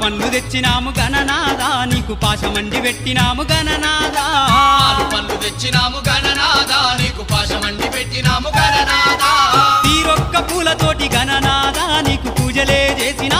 పండ్లు తెచ్చినాము గణనాదా నీకు పాశమండి పెట్టినాము గణనాదా పాలు పళ్ళు తెచ్చినాము గణనాదా నీకు పాశమండి పెట్టినాము గణనాదా తీరొక్క పూలతోటి గణనాదా నీకు పూజలే చేసినాము